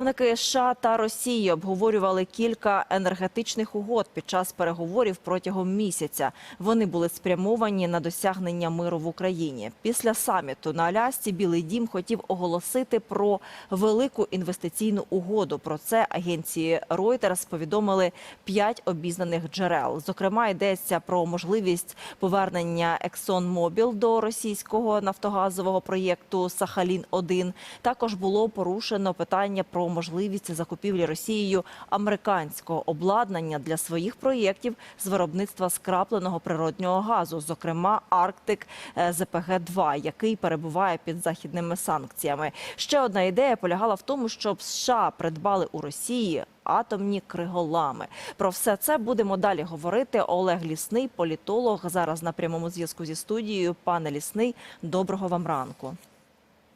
Представники США та Росії обговорювали кілька енергетичних угод під час переговорів протягом місяця. Вони були спрямовані на досягнення миру в Україні. Після саміту на Алясці Білий Дім хотів оголосити про велику інвестиційну угоду. Про це агенції Reuters повідомили п'ять обізнаних джерел. Зокрема, йдеться про можливість повернення ExxonMobil до російського нафтогазового проєкту Сахалін 1 Також було порушено питання про можливість закупівлі Росією американського обладнання для своїх проєктів з виробництва скрапленого природнього газу, зокрема Арктик ЗПГ 2 який перебуває під західними санкціями. Ще одна ідея полягала в тому, щоб США придбали у Росії. Атомні криголами про все це будемо далі говорити. Олег Лісний, політолог, зараз на прямому зв'язку зі студією. Пане Лісний, доброго вам ранку.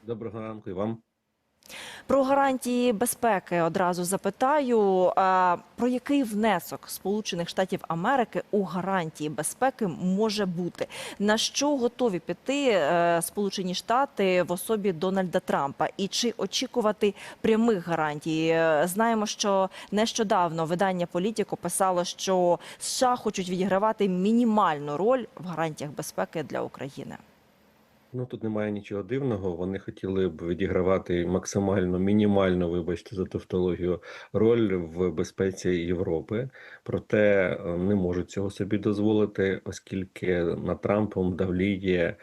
Доброго ранку і вам. Про гарантії безпеки одразу запитаю. Про який внесок Сполучених Штатів Америки у гарантії безпеки може бути? На що готові піти е, Сполучені Штати в особі Дональда Трампа? І чи очікувати прямих гарантій? Е, Знаємо, що нещодавно видання Політіко писало, що США хочуть відігравати мінімальну роль в гарантіях безпеки для України. Ну тут немає нічого дивного. Вони хотіли б відігравати максимально мінімальну, вибачте за тавтологію, роль в безпеці Європи, проте е, не можуть цього собі дозволити, оскільки на Трампом давліє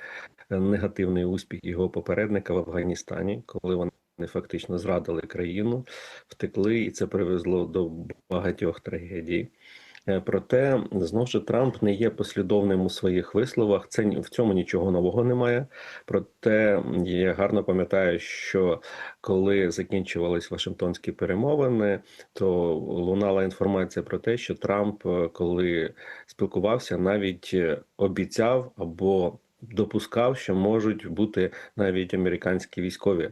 негативний успіх його попередника в Афганістані, коли вони фактично зрадили країну, втекли, і це привезло до багатьох трагедій. Е, Проте знову ж Трамп не є послідовним у своїх висловах. Це в цьому нічого нового немає. Проте я гарно пам'ятаю, що коли закінчувались Вашингтонські перемовини, то лунала інформація про те, що Трамп, е, коли спілкувався, навіть е, обіцяв або допускав, що можуть бути навіть американські військові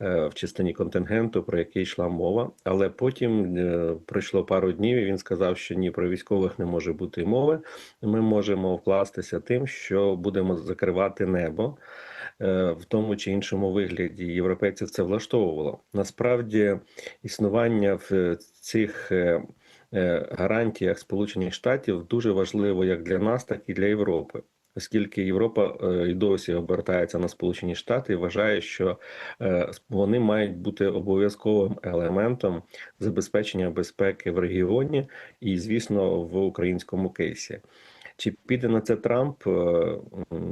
е, в частині контингенту, про який йшла мова. Але потім е, пройшло пару днів, і він сказав, що ні, про військових не може бути мови. Ми можемо вкластися тим, що будемо закривати небо. е, В тому чи іншому вигляді європейців це влаштовувало. Насправді існування в цих гарантіях Сполучених Штатів дуже важливо як для нас, так і для Європи. Оскільки Європа е, і досі обертається на Сполучені Штати і вважає, що е, вони мають бути обов'язковим елементом забезпечення безпеки в регіоні і, звісно, в українському кейсі. Чи піде на це Трамп? Е,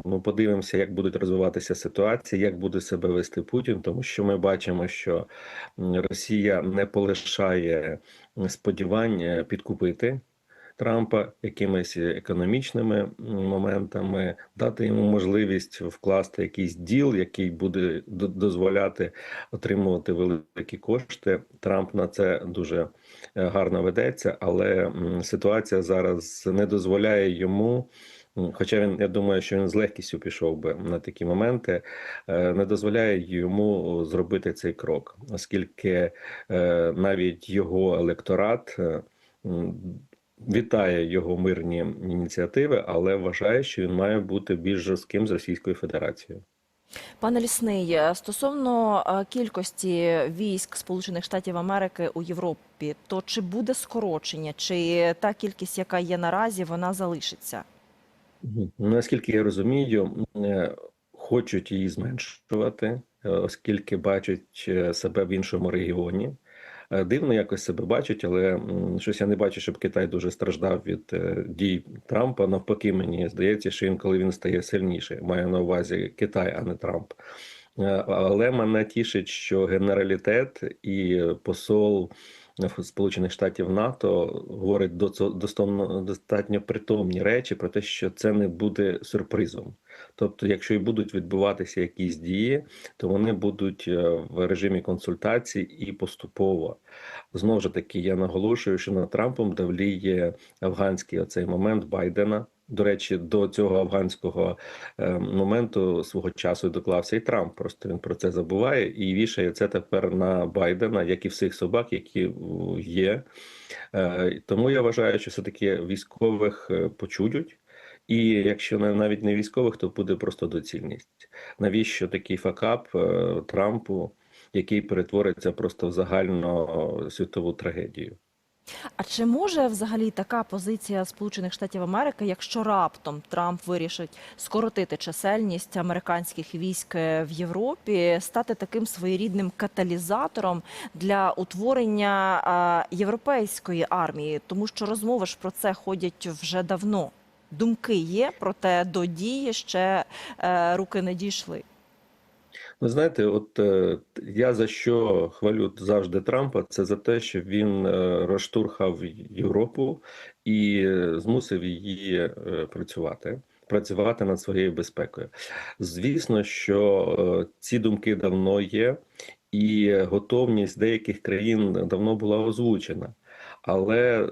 Ну, подивимося, як будуть розвиватися ситуації, як буде себе вести Путін, тому що ми бачимо, що Росія не полишає сподівань е, підкупити Трампа якимись економічними моментами, дати йому можливість вкласти якийсь діл, який буде дозволяти отримувати великі кошти. Трамп на це дуже е, гарно ведеться, але ситуація зараз не дозволяє йому. Хоча він, я думаю, що він з легкістю пішов би на такі моменти, е, не дозволяє йому зробити цей крок, оскільки е, навіть його електорат вітає його мирні ініціативи, але вважає, що він має бути більш жорстким з Російською Федерацією. Пане Лісний, е, стосовно е, кількості військ Сполучених Штатів Америки у Європі, то чи буде скорочення, чи та кількість, яка є наразі, вона залишиться? Наскільки я розумію, е, хочуть її зменшувати, оскільки бачать себе в іншому регіоні. Е, Дивно якось себе бачать, але щось я не бачу, щоб Китай дуже страждав від е, дій Трампа. Навпаки, мені здається, що інколи він стає сильніше. Маю на увазі Китай, а не Трамп. Е, Але мене тішить, що генералітет і посол Сполучених Штатів НАТО говорить достатньо притомні речі про те, що це не буде сюрпризом. Тобто, якщо і будуть відбуватися якісь дії, то вони будуть е, в режимі консультацій і поступово. Знову ж таки, я наголошую, що над Трампом давліє афганський оцей момент Байдена. До речі, до цього афганського е, моменту свого часу доклався і Трамп. Просто він про це забуває і вішає це тепер на Байдена, як і всіх собак, які є. Е, тому я вважаю, що все таки військових почують. І якщо навіть не військових, то буде просто доцільність. Навіщо такий факап е, Трампу який перетвориться просто в загальну світову трагедію. А чи може взагалі така позиція Сполучених Штатів Америки, якщо раптом Трамп вирішить скоротити чисельність американських військ е, в Європі, стати таким своєрідним каталізатором для утворення європейської армії? Тому що розмови ж про це ходять вже давно. Думки є, проте до дії ще е, руки не дійшли. Ви знаєте, от е, я за що хвалю завжди Трампа, це за те, що він е, розштурхав Європу і змусив її е, працювати, працювати над своєю безпекою. Звісно, що е, ці думки давно є, і готовність деяких країн давно була озвучена. Але е,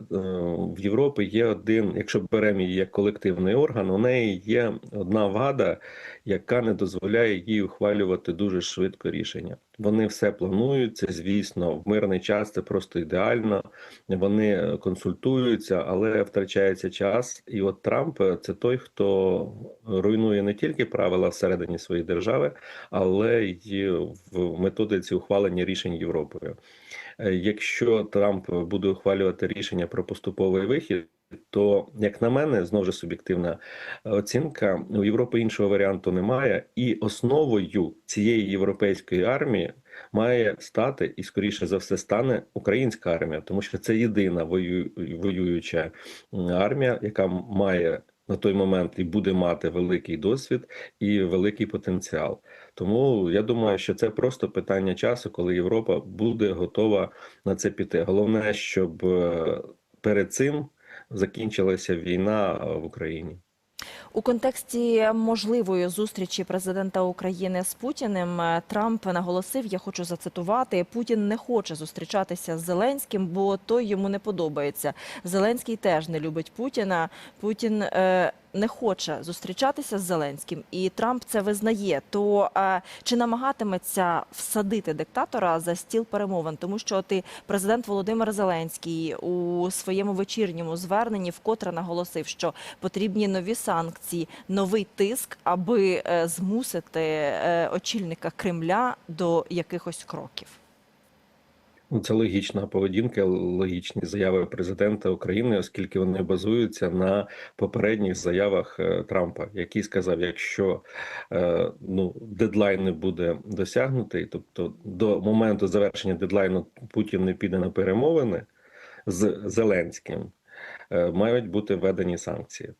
в Європі є один, якщо беремо її як колективний орган, у неї є одна вада, яка не дозволяє їй ухвалювати дуже швидко рішення. Вони все планують, це звісно, в мирний час це просто ідеально. Вони консультуються, але втрачається час. І от Трамп це той, хто руйнує не тільки правила всередині своєї держави, але й в методиці ухвалення рішень Європою. Е, Якщо Трамп буде ухвалювати рішення про поступовий вихід, то як на мене, знову ж суб'єктивна оцінка, у Європи іншого варіанту немає, і основою цієї європейської армії має стати і скоріше за все стане українська армія, тому що це єдина вою- воююча армія, яка має на той момент і буде мати великий досвід і великий потенціал. Тому я думаю, що це просто питання часу, коли Європа буде готова на це піти. Головне, щоб е, перед цим закінчилася війна в Україні. У контексті можливої зустрічі президента України з Путіним е, Трамп наголосив, я хочу зацитувати, Путін не хоче зустрічатися з Зеленським, бо той йому не подобається. Зеленський теж не любить Путіна. Путін е, не хоче зустрічатися з Зеленським, і Трамп це визнає. То е, чи намагатиметься всадити диктатора за стіл перемовин? Тому що ти президент Володимир Зеленський у своєму вечірньому зверненні вкотре наголосив, що потрібні нові санкції, новий тиск, аби е, змусити е, очільника Кремля до якихось кроків. Ну, Це логічна поведінка, логічні заяви президента України, оскільки вони базуються на попередніх заявах е, Трампа, який сказав, якщо е, ну дедлайн не буде досягнутий, тобто до моменту завершення дедлайну Путін не піде на перемовини з Зеленським, е, мають бути введені санкції.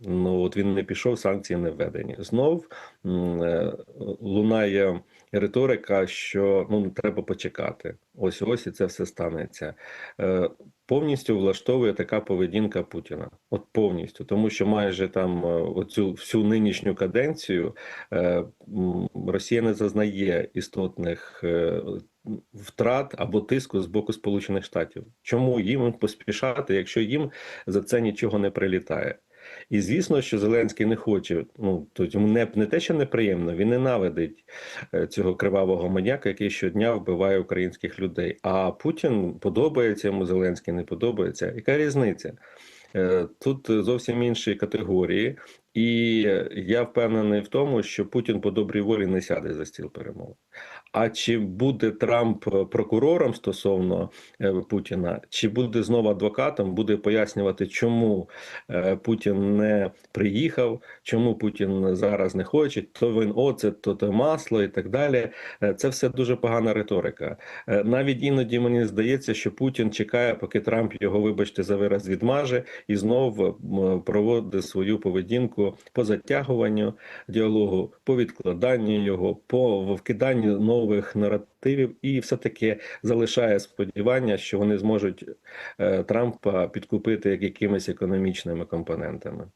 Ну от він не пішов, санкції не введені. Знов лунає риторика, що ну треба почекати. Ось ось і це все станеться. Е, повністю влаштовує така поведінка Путіна. От повністю, тому що майже там е, оцю всю нинішню каденцію е, Росія не зазнає істотних. е, Втрат або тиску з боку Сполучених Штатів. Чому їм поспішати, якщо їм за це нічого не прилітає? І звісно, що Зеленський не хоче. Ну то йому не, не те, що неприємно, він ненавидить е, цього кривавого маньяка, який щодня вбиває українських людей. А Путін подобається йому Зеленський, не подобається. Яка різниця? Е, Тут зовсім інші категорії, і я впевнений в тому, що Путін по добрій волі не сяде за стіл перемов. А чи буде Трамп прокурором стосовно е, Путіна, чи буде знову адвокатом, буде пояснювати, чому е, Путін не приїхав, чому Путін зараз не хоче, то він оцет, то то масло і так далі. Е, Це все дуже погана риторика. Е, Навіть іноді мені здається, що Путін чекає, поки Трамп його, вибачте, за вираз відмаже, і знов проводить свою поведінку по затягуванню діалогу, по відкладанню його, по вкиданню нових наративів, і все таки залишає сподівання, що вони зможуть е, Трампа підкупити як якимись економічними компонентами.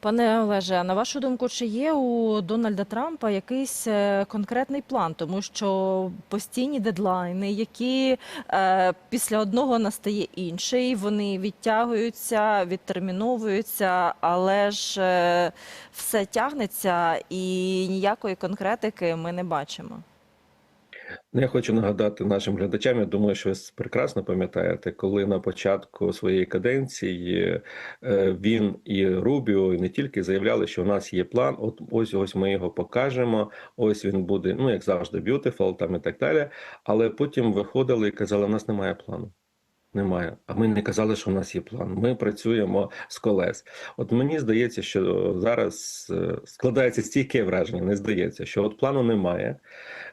Пане Олеже, на вашу думку, чи є у Дональда Трампа якийсь е, конкретний план? Тому що постійні дедлайни, які е, після одного настає інший, вони відтягуються, відтерміновуються, але ж е, все тягнеться і ніякої конкретики ми не бачимо. Ну, Я хочу нагадати нашим глядачам. Я думаю, що ви прекрасно пам'ятаєте, коли на початку своєї каденції е, він і Рубіо і не тільки заявляли, що у нас є план. От ось ось ми його покажемо. Ось він буде, ну як завжди, beautiful, там і так далі. Але потім виходили і казали, у нас немає плану. Немає. А ми не казали, що в нас є план. Ми працюємо з колес. От мені здається, що зараз е, складається стійке враження. Не здається, що от плану немає.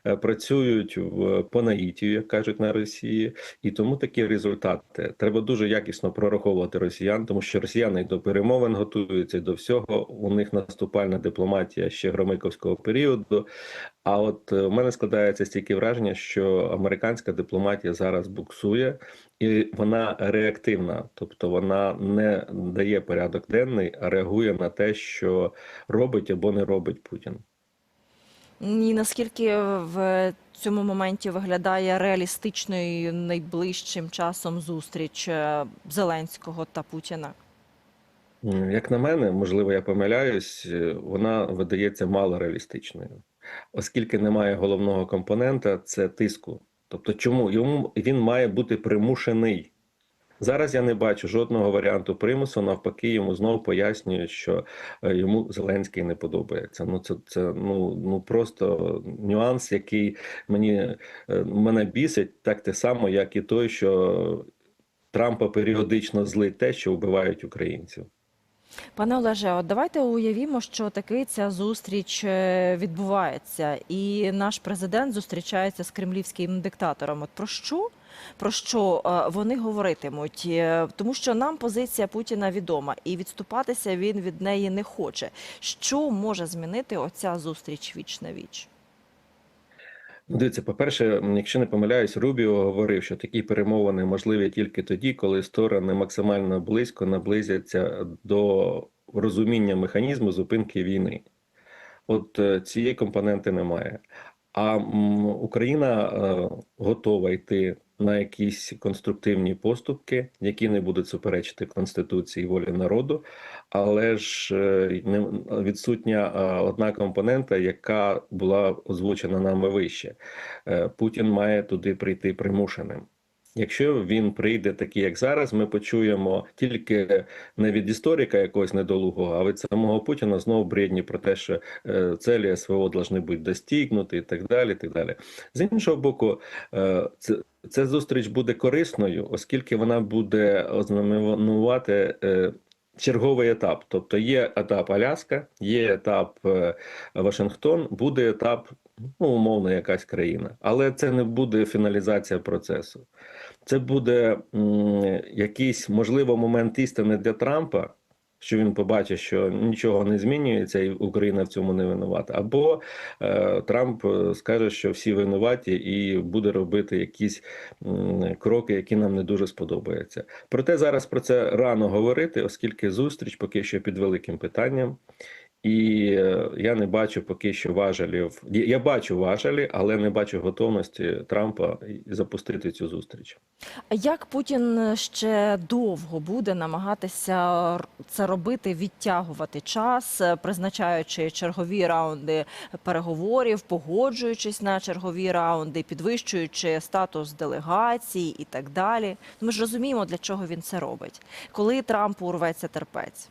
Е, Працюють в по наїтію, як кажуть на Росії, і тому такі результати. Треба дуже якісно прораховувати росіян, тому що росіяни до перемовин готуються до всього. У них наступальна дипломатія ще громиковського періоду. А от е, в мене складається стільки враження, що американська дипломатія зараз буксує, і вона реактивна, тобто вона не дає порядок денний, а реагує на те, що робить або не робить Путін. І наскільки в цьому моменті виглядає реалістичною найближчим часом зустріч е, Зеленського та Путіна? Як на мене, можливо, я помиляюсь, е, вона видається мало реалістичною, оскільки немає головного компонента це тиску. Тобто, чому йому він має бути примушений? Зараз я не бачу жодного варіанту примусу. Навпаки, йому знову пояснюють, що е, йому Зеленський не подобається. Ну це це ну ну просто нюанс, який мені е, мене бісить, так те само, як і той, що Трампа періодично злить те, що вбивають українців. Пане Олеже, от давайте уявімо, що таки ця зустріч е, відбувається, і наш президент зустрічається з кремлівським диктатором. От про що? Про що е, вони говоритимуть? Е, Тому що нам позиція Путіна відома, і відступатися він від неї не хоче. Що може змінити оця зустріч віч на віч? Дивіться, по-перше, якщо не помиляюсь, Рубіо говорив, що такі перемовини можливі тільки тоді, коли сторони максимально близько наблизяться до розуміння механізму зупинки війни. От е, цієї компоненти немає. А Україна готова йти на якісь конструктивні поступки, які не будуть суперечити конституції волі народу, але ж е, не відсутня е, одна компонента, яка була озвучена нами вище. Е, Путін має туди прийти примушеним. Якщо він прийде такий, як зараз, ми почуємо тільки не від історика якогось недолугого, а від самого Путіна знову бредні про те, що е, цілі СВО повинні бути достигнуті і так далі. Так далі. З іншого боку, це, ця зустріч буде корисною, оскільки вона буде ознаменувати е, черговий етап. Тобто є етап Аляска, є етап е, Вашингтон, буде етап, ну, умовно, якась країна. Але це не буде фіналізація процесу. Це буде якийсь, можливо, момент істини для Трампа, що він побачить, що нічого не змінюється, і Україна в цьому не винувата. Або е, Трамп е, скаже, що всі винуваті, і буде робити якісь м, кроки, які нам не дуже сподобаються. Проте зараз про це рано говорити, оскільки зустріч поки що під великим питанням. І е, я не бачу поки що важелів. Я бачу важелі, але не бачу готовності Трампа запустити цю зустріч. Як Путін ще довго буде намагатися це робити, відтягувати час, е, призначаючи чергові раунди переговорів, погоджуючись на чергові раунди, підвищуючи статус делегацій і так далі? Ми ж розуміємо, для чого він це робить. Коли Трампу урветься терпець?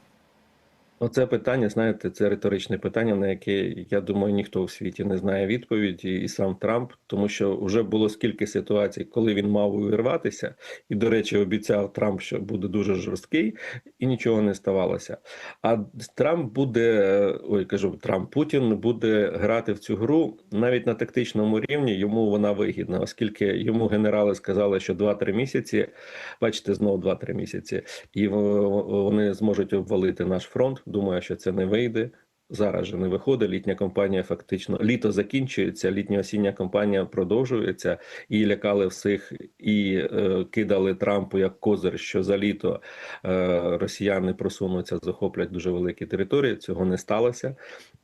Оце питання, знаєте, це риторичне питання, на яке я думаю, ніхто в світі не знає відповіді, і сам Трамп, тому що вже було скільки ситуацій, коли він мав увірватися, і, до речі, обіцяв Трамп, що буде дуже жорсткий, і нічого не ставалося. А Трамп буде, ой, кажу, Трамп Путін буде грати в цю гру навіть на тактичному рівні. Йому вона вигідна, оскільки йому генерали сказали, що 2-3 місяці, бачите, знову 2-3 місяці, і вони зможуть обвалити наш фронт. Думаю, що це не вийде. Зараз же не виходить. Літня кампанія фактично літо закінчується, літня осіння кампанія продовжується. І лякали всіх, і е, кидали Трампу як козир, що за літо е, росіяни просунуться, захоплять дуже великі території. Цього не сталося.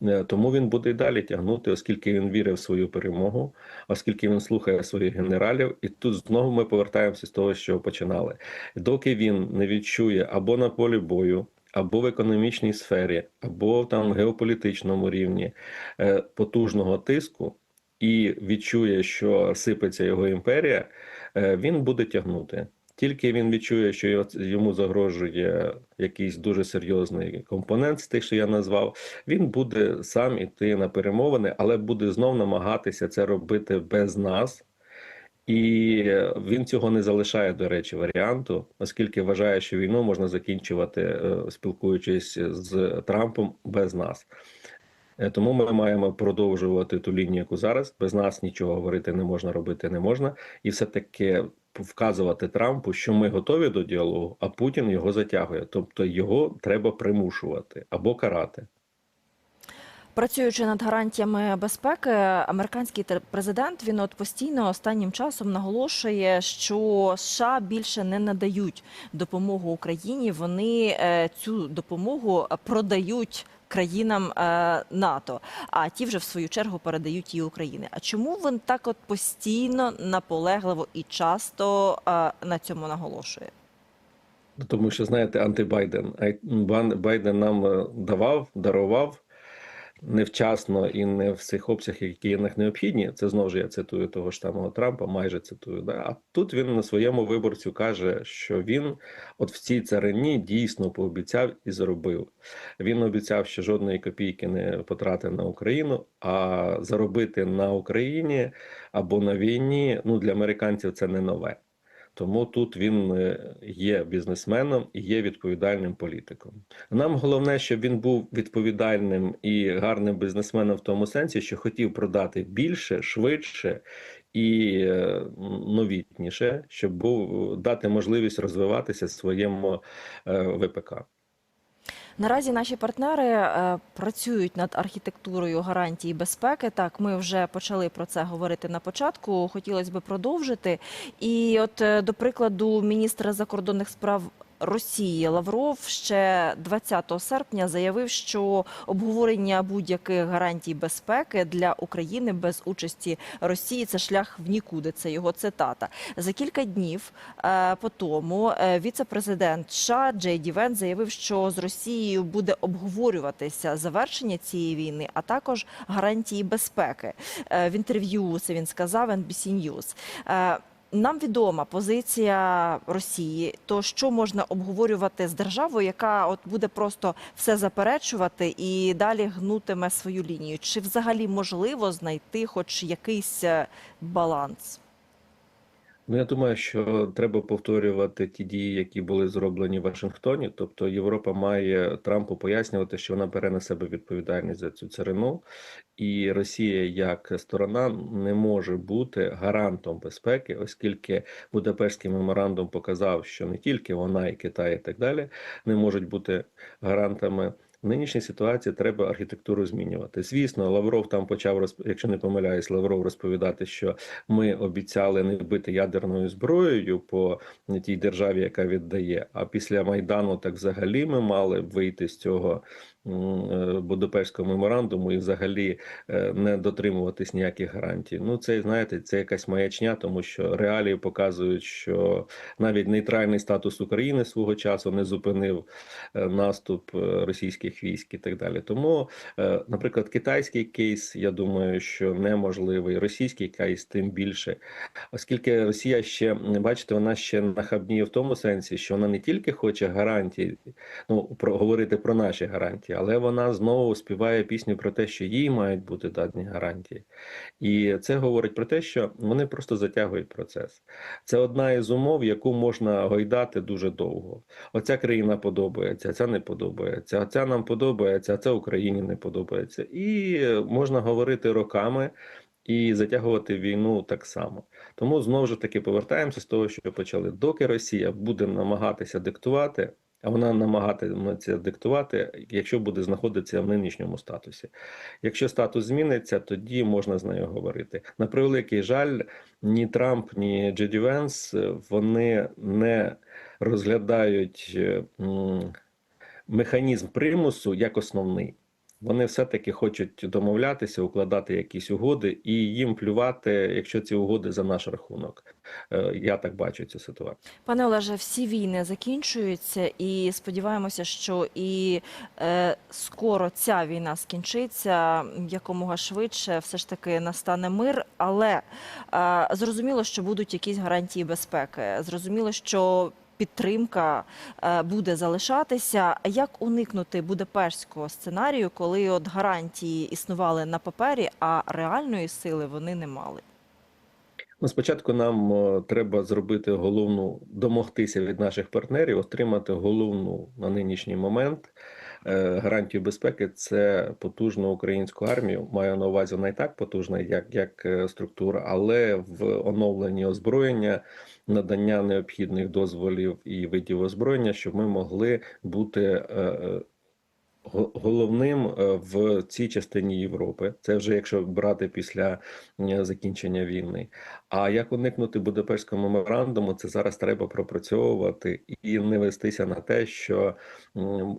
Е, тому він буде і далі тягнути, оскільки він вірив в свою перемогу, оскільки він слухає своїх генералів. І тут знову ми повертаємося з того, що починали. Доки він не відчує або на полі бою або в економічній сфері, або там в геополітичному рівні е, потужного тиску, і відчує, що сипеться його імперія, е, він буде тягнути. Тільки він відчує, що йому загрожує якийсь дуже серйозний компонент з тих, що я назвав, він буде сам іти на перемовини, але буде знов намагатися це робити без нас. І він цього не залишає, до речі, варіанту, оскільки вважає, що війну можна закінчувати, е, спілкуючись з Трампом без нас. Е, Тому ми маємо продовжувати ту лінію, яку зараз без нас нічого говорити не можна, робити не можна, і все таки вказувати Трампу, що ми готові до діалогу, а Путін його затягує. Тобто його треба примушувати або карати. Працюючи над гарантіями безпеки, американський президент він от постійно останнім часом наголошує, що США більше не надають допомогу Україні. Вони е, цю допомогу продають країнам е, НАТО, а ті вже в свою чергу передають її Україні. А чому він так от постійно, наполегливо і часто е, на цьому наголошує? Ну, Тому що, знаєте, антибайден. Ай- Байден нам е, давав, дарував невчасно і не в цих обсягах, які є необхідні. Це знову ж я цитую того ж самого Трампа, майже цитую. Да? А тут він на своєму виборцю каже, що він от в цій царині дійсно пообіцяв і зробив. Він обіцяв, що жодної копійки не потратить на Україну, а заробити на Україні або на війні ну для американців це не нове. Тому тут він е, є бізнесменом і є відповідальним політиком. Нам головне, щоб він був відповідальним і гарним бізнесменом в тому сенсі, що хотів продати більше, швидше і е, новітніше, щоб був дати можливість розвиватися своєму е, ВПК. Наразі наші партнери е, працюють над архітектурою гарантій безпеки. Так, ми вже почали про це говорити на початку. Хотілося б продовжити. І, от, е, до прикладу, міністр закордонних справ. Росії Лавров ще 20 серпня заявив, що обговорення будь-яких гарантій безпеки для України без участі Росії це шлях в нікуди. Це його цитата. За кілька днів е, по тому віце-президент США Джей Ді Венс заявив, що з Росією буде обговорюватися завершення цієї війни, а також гарантії безпеки. Е, В інтерв'ю це він сказав NBC News. Е, Нам відома позиція Росії, то що можна обговорювати з державою, яка от буде просто все заперечувати і далі гнутиме свою лінію. Чи взагалі можливо знайти хоч якийсь е, баланс? Ну, я думаю, що треба повторювати ті дії, які були зроблені в Вашингтоні. Тобто Європа має Трампу пояснювати, що вона бере на себе відповідальність за цю царину, і Росія як сторона не може бути гарантом безпеки, оскільки Будапештський меморандум показав, що не тільки вона, і Китай, і так далі не можуть бути гарантами. В нинішній ситуації треба архітектуру змінювати. Звісно, Лавров там почав розп... якщо не помиляюсь, Лавров розповідати, що ми обіцяли не бити ядерною зброєю по тій державі, яка віддає. А після майдану, так взагалі, ми мали вийти з цього Будапештського меморандуму і взагалі е, не дотримуватись ніяких гарантій. Ну це знаєте, це якась маячня, тому що реалії показують, що навіть нейтральний статус України свого часу не зупинив е, наступ е, російських військ і так далі. Тому, е, наприклад, китайський кейс, я думаю, що неможливий, російський кейс тим більше, оскільки Росія ще бачите, вона ще нахабніє в тому сенсі, що вона не тільки хоче гарантії, ну про говорити про наші гарантії, але вона знову співає пісню про те, що їй мають бути дані гарантії, і це говорить про те, що вони просто затягують процес. Це одна із умов, яку можна гойдати дуже довго. Оця країна подобається, ця не подобається, ця нам подобається, а це Україні не подобається. І можна говорити роками і затягувати війну так само. Тому знову ж таки повертаємося з того, що почали. Доки Росія буде намагатися диктувати, а вона намагатиметься диктувати, якщо буде знаходитися в нинішньому статусі. Якщо статус зміниться, тоді можна з нею говорити. На превеликий жаль, ні Трамп, ні Джеді Венс е, вони не розглядають е, механізм примусу як основний. Вони все-таки хочуть домовлятися, укладати якісь угоди, і їм плювати, якщо ці угоди за наш рахунок. Е, Я так бачу цю ситуацію. Пане Олеже, всі війни закінчуються, і сподіваємося, що і е, скоро ця війна скінчиться якомога швидше. Все ж таки настане мир. Але е, зрозуміло, що будуть якісь гарантії безпеки. Зрозуміло, що підтримка е, буде залишатися. Як уникнути будапештського сценарію, коли от гарантії існували на папері, а реальної сили вони не мали? Ну, спочатку нам е, треба зробити головну, домогтися від наших партнерів, отримати головну на нинішній момент гарантію безпеки. Це потужну українську армію. Маю на увазі не так потужна, як, як е, структура, але в оновленні озброєння, надання необхідних дозволів і видів озброєння, щоб ми могли бути. Го- Головним е, в цій частині Європи, це вже якщо брати після закінчення війни. А як уникнути Будапештського меморандуму, це зараз треба пропрацьовувати і не вестися на те, що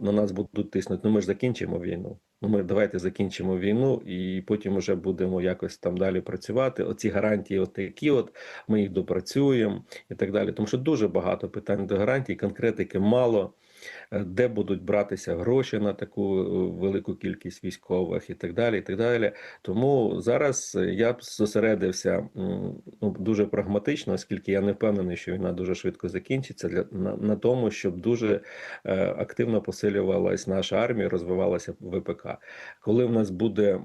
на нас будуть тиснути. Ну ми ж закінчимо війну. Ну ми давайте закінчимо війну, і потім вже будемо якось там далі працювати. Оці гарантії, от такі, от ми їх допрацюємо і так далі. Тому що дуже багато питань до гарантій, конкретики мало. Е, Де будуть братися гроші на таку е, велику кількість військових і так далі. і так далі. Тому зараз е, я б зосередився ну, дуже прагматично, оскільки я не впевнений, що війна дуже швидко закінчиться, для на, на тому, щоб дуже е, активно посилювалась наша армія, розвивалася ВПК. Коли в нас буде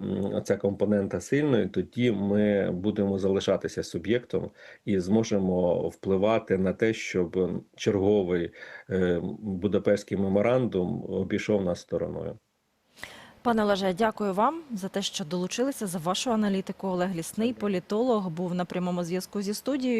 ця компонента сильною, тоді ми будемо залишатися суб'єктом і зможемо впливати на те, щоб черговий е, Будапештський меморандум обійшов нас стороною. Пане Олеже, дякую вам за те, що долучилися за вашу аналітику. Олег Лісний, політолог, був на прямому зв'язку зі студією.